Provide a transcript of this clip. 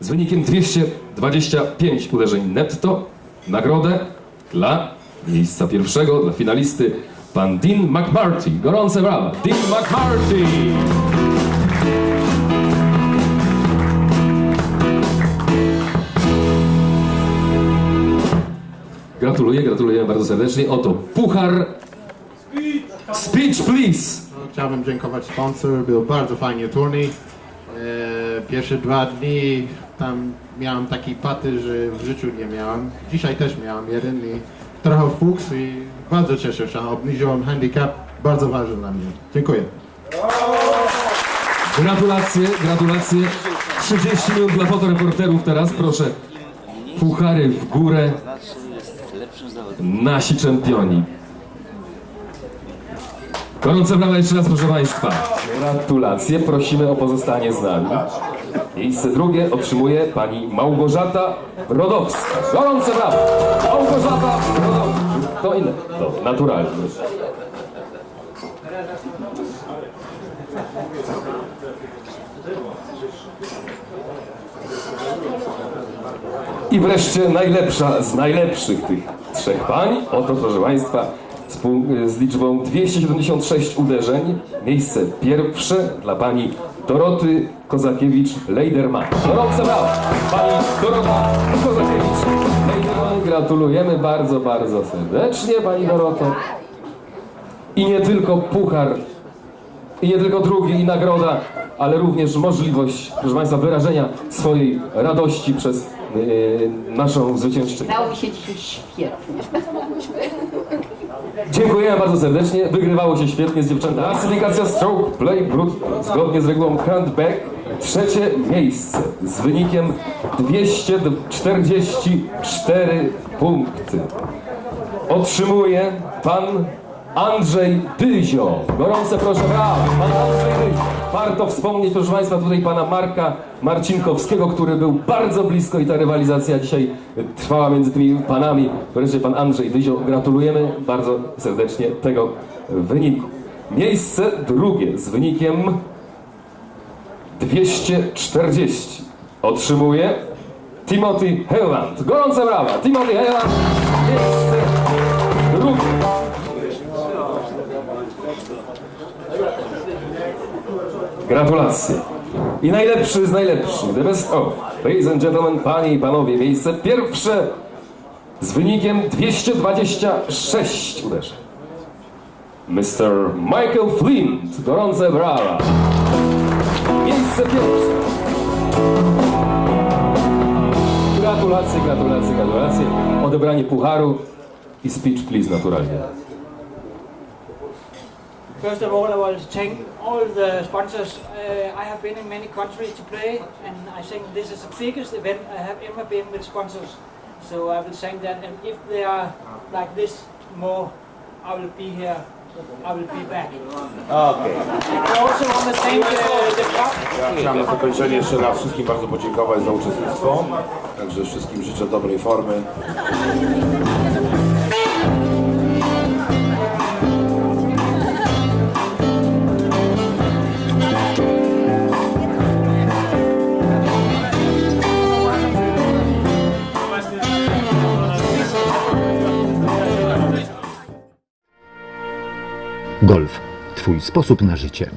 z wynikiem 225 uderzeń netto. Nagrodę dla miejsca pierwszego, dla finalisty, pan Dean McMarty. Gorące brawa. Dean McMarty! Gratuluję, gratuluję bardzo serdecznie. Oto puchar. Speech, please! Chciałbym dziękować sponsor, był bardzo fajny turniej. E, pierwsze dwa dni tam miałem taki paty, że w życiu nie miałem. Dzisiaj też miałem jeden i trochę fuks i bardzo cieszę się. Obniżyłem handicap, bardzo ważny dla mnie. Dziękuję. Gratulacje, gratulacje. 30 minut dla fotoreporterów teraz, proszę. Puchary w górę. Nasi czempioni. Gorące brawa jeszcze raz, proszę Państwa. Gratulacje, prosimy o pozostanie z nami. Miejsce drugie otrzymuje pani Małgorzata Rodowska. Gorące brawa. Małgorzata Rodowska. To inne, to naturalnie. I wreszcie najlepsza z najlepszych tych trzech pań. Oto, proszę Państwa, z, z liczbą 276 uderzeń. Miejsce pierwsze dla pani Doroty Kozakiewicz-Lejderman. Gorące brawa! Pani Dorota Kozakiewicz-Lejderman. Gratulujemy bardzo, bardzo serdecznie Pani Doroto. I nie tylko puchar i nie tylko drugi i nagroda, ale również możliwość, proszę Państwa, wyrażenia swojej radości przez naszą zwyciężczynię. Dało mi się dzisiaj świetnie. Dziękujemy bardzo serdecznie. Wygrywało się świetnie z dziewczętami. Klasyfikacja Stroke Play Brut zgodnie z regułą Handback. Trzecie miejsce z wynikiem 244 punkty. Otrzymuje pan Andrzej Dyzio. Gorące proszę brawa. Pan Andrzej Dyzio. Warto wspomnieć, proszę Państwa, tutaj pana Marka Marcinkowskiego, który był bardzo blisko i ta rywalizacja dzisiaj trwała między tymi panami. Wreszcie pan Andrzej Dyzio. Gratulujemy bardzo serdecznie tego wyniku. Miejsce drugie z wynikiem 240 otrzymuje Timothy Heyland. Gorące brawa. Timothy Heyland. Miejsce Gratulacje. I najlepszy z najlepszych. The best of. Ladies and gentlemen, panie i panowie, miejsce pierwsze z wynikiem 226 uderzeń. Mr. Michael Flint. Gorące brawa. Miejsce pierwsze. Gratulacje, gratulacje, gratulacje. Odebranie pucharu i speech please naturalnie. First of all, I want to thank all the sponsors. Uh, I have been in many countries to play, and I think this is the biggest event I have ever been with sponsors. So I will thank that, and if they are like this more, I will be here. I will be back. Okej. And I also want to thank uh, the club. Chciałem na zakończenie jeszcze raz wszystkim bardzo podziękować za uczestnictwo. Także wszystkim życzę dobrej formy. Golf. Twój sposób na życie.